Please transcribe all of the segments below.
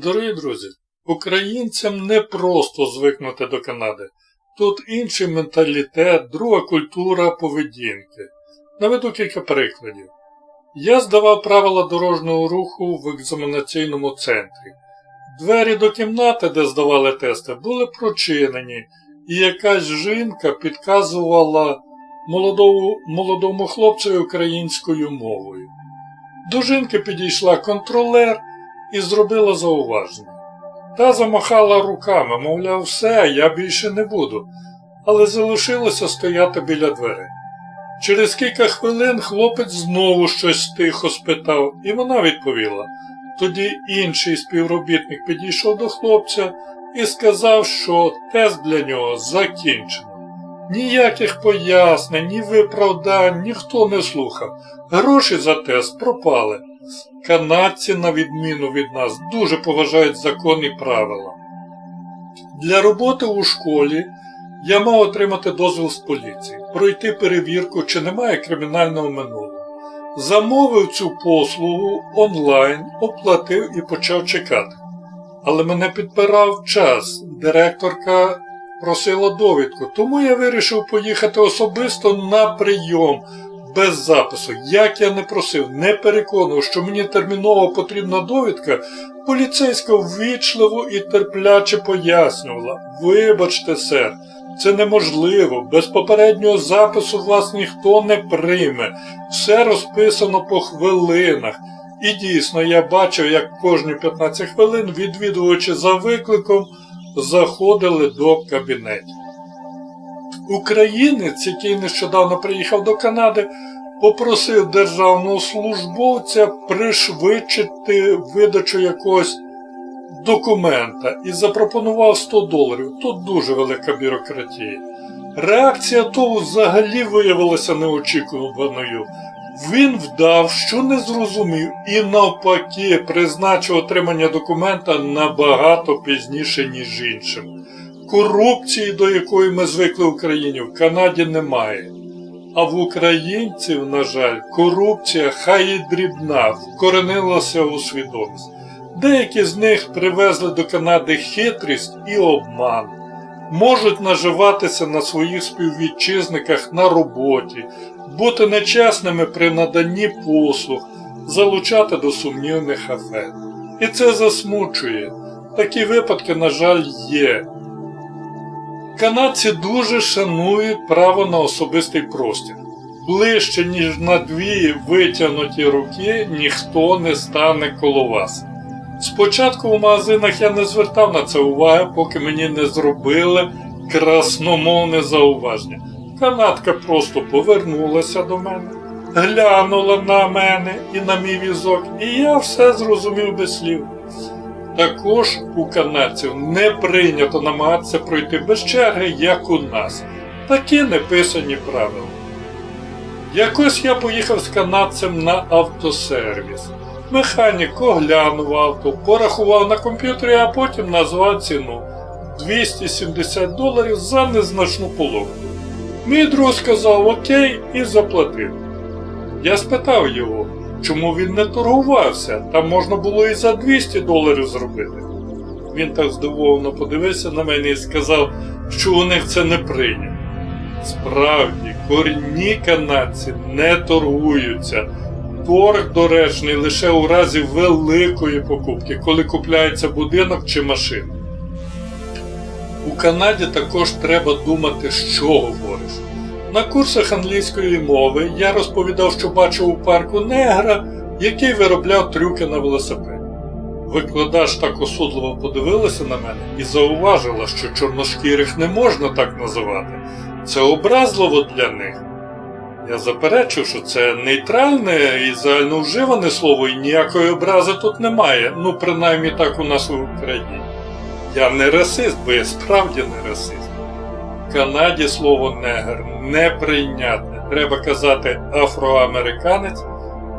Дорогі друзі, українцям не просто звикнути до Канади. Тут інший менталітет, друга культура поведінки. Наведу кілька прикладів. Я здавав правила дорожнього руху в екзаменаційному центрі. Двері до кімнати, де здавали тести, були прочинені, і якась жінка підказувала молодому, молодому хлопцеві українською мовою. До жінки підійшла контролер і зробила зауваження. Та замахала руками, мовляв, все, я більше не буду, але залишилося стояти біля дверей. Через кілька хвилин хлопець знову щось тихо спитав, і вона відповіла. Тоді інший співробітник підійшов до хлопця і сказав, що тест для нього закінчено. Ніяких пояснень, ні виправдань ніхто не слухав. Гроші за тест пропали. Канадці, на відміну від нас, дуже поважають закони і правила. Для роботи у школі я мав отримати дозвіл з поліції, пройти перевірку, чи немає кримінального минулого. Замовив цю послугу онлайн, оплатив і почав чекати. Але мене підпирав час. Директорка просила довідку, тому я вирішив поїхати особисто на прийом без запису. Як я не просив, не переконував, що мені терміново потрібна довідка, поліцейська ввічливо і терпляче пояснювала: Вибачте, сер, це неможливо, без попереднього запису вас ніхто не прийме, все розписано по хвилинах. І дійсно, я бачив, як кожні 15 хвилин відвідувачі за викликом заходили до кабінетів. Українець, який нещодавно приїхав до Канади, попросив державного службовця пришвидшити видачу якогось документа і запропонував 100 доларів. Тут дуже велика бюрократія. Реакція того взагалі виявилася неочікуваною. Він вдав, що не зрозумів, і навпаки призначив отримання документа набагато пізніше, ніж іншим. Корупції, до якої ми звикли в Україні, в Канаді немає. А в українців, на жаль, корупція хай і дрібна, вкоренилася у свідомість. Деякі з них привезли до Канади хитрість і обман, можуть наживатися на своїх співвітчизниках на роботі, бути нечесними при наданні послуг, залучати до сумнівних афер. І це засмучує. Такі випадки, на жаль, є. Канадці дуже шанують право на особистий простір. Ближче, ніж на дві витягнуті руки, ніхто не стане коло вас. Спочатку в магазинах я не звертав на це уваги, поки мені не зробили красномовне зауваження. Канадка просто повернулася до мене, глянула на мене і на мій візок, і я все зрозумів без слів. Також у канадців не прийнято намагатися пройти без черги, як у нас. Такі неписані правила. Якось я поїхав з канадцем на автосервіс. Механік оглянув авто, порахував на комп'ютері, а потім назвав ціну 270 доларів за незначну половину. Мій друг сказав окей і заплатив. Я спитав його, чому він не торгувався, там можна було і за 200 доларів зробити. Він так здивовано подивився на мене і сказав, що у них це не прийнято. Справді, корінні канадці не торгуються. Торг доречний лише у разі великої покупки, коли купляється будинок чи машина. У Канаді також треба думати, що говориш. На курсах англійської мови я розповідав, що бачив у парку негра, який виробляв трюки на велосипеді. Викладач так осудливо подивилася на мене і зауважила, що чорношкірих не можна так називати. Це образливо для них. Я заперечив, що це нейтральне і загальновживане слово, і ніякої образи тут немає, ну принаймні так у нас в Україні. Я не расист, бо я справді не расист. Канаді слово негр неприйнятне. Треба казати афроамериканець,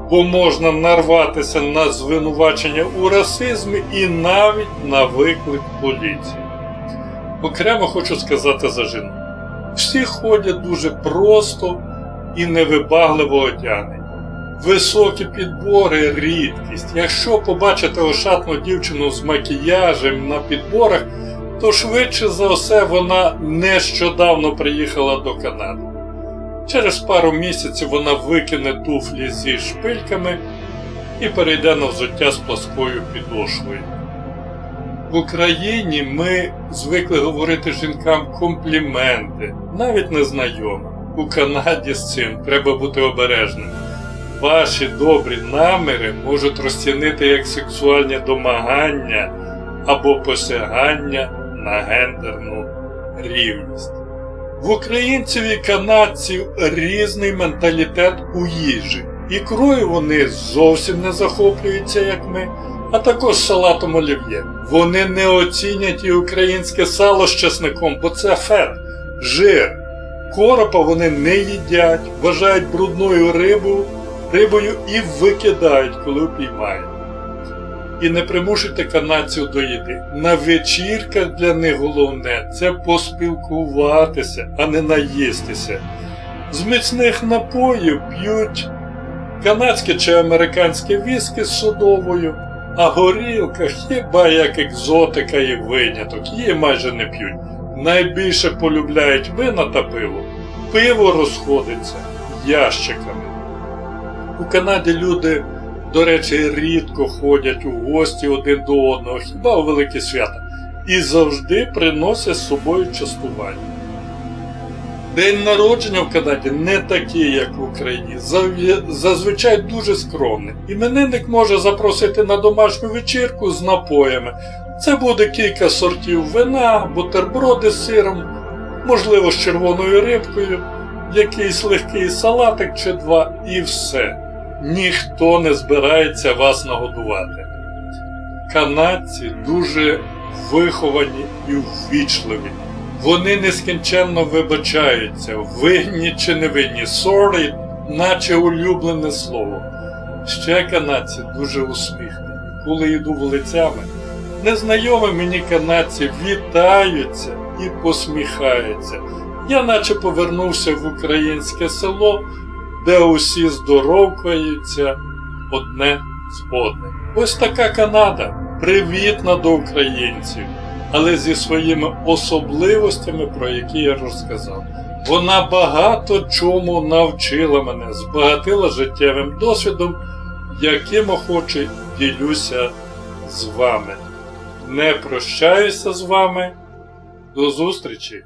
бо можна нарватися на звинувачення у расизмі і навіть на виклик поліції. Окремо хочу сказати за жінок. Всі ходять дуже просто і невибагливо одягнені. Високі підбори рідкість. Якщо побачите ошатну дівчину з макіяжем на підборах, то швидше за все вона нещодавно приїхала до Канади. Через пару місяців вона викине туфлі зі шпильками і перейде на взуття з плоскою підошвою. В Україні ми звикли говорити жінкам компліменти, навіть незнайомим. У Канаді з цим треба бути обережним. Ваші добрі наміри можуть розцінити як сексуальні домагання або посягання на гендерну рівність. В українців і канадців різний менталітет у їжі. Ікрою вони зовсім не захоплюються, як ми, а також салатом олів'є. Вони не оцінять і українське сало з чесником, бо це фет, жир. Коропа вони не їдять, вважають брудною рибу, рибою і викидають, коли впіймають. І не примушуйте канадців до їди. На вечірках для них головне це поспілкуватися, а не наїстися. З міцних напоїв п'ють канадське чи американське віскі з содовою, а горілка хіба як екзотика і виняток, її майже не п'ють. Найбільше полюбляють вина та пиво. Пиво розходиться ящиками. У Канаді люди, до речі, рідко ходять у гості один до одного, хіба у великі свята, і завжди приносять з собою частування. День народження в Канаді не такий, як в Україні, зазвичай дуже скромний. Іменинник може запросити на домашню вечірку з напоями. Це буде кілька сортів вина, бутерброди з сиром, можливо, з червоною рибкою, якийсь легкий салатик чи два, і все. Ніхто не збирається вас нагодувати. Канадці дуже виховані і ввічливі. Вони нескінченно вибачаються, винні чи не винні, sorry, наче улюблене слово. Ще канадці дуже усміхнені. Коли йду вулицями, незнайомі мені канадці вітаються і посміхаються. Я наче повернувся в українське село, де усі здоровкаються одне з одним. Ось така Канада, привітна до українців, але зі своїми особливостями, про які я розказав. Вона багато чому навчила мене, збагатила життєвим досвідом, яким охоче ділюся з вами. Не прощаюся з вами. До зустрічі!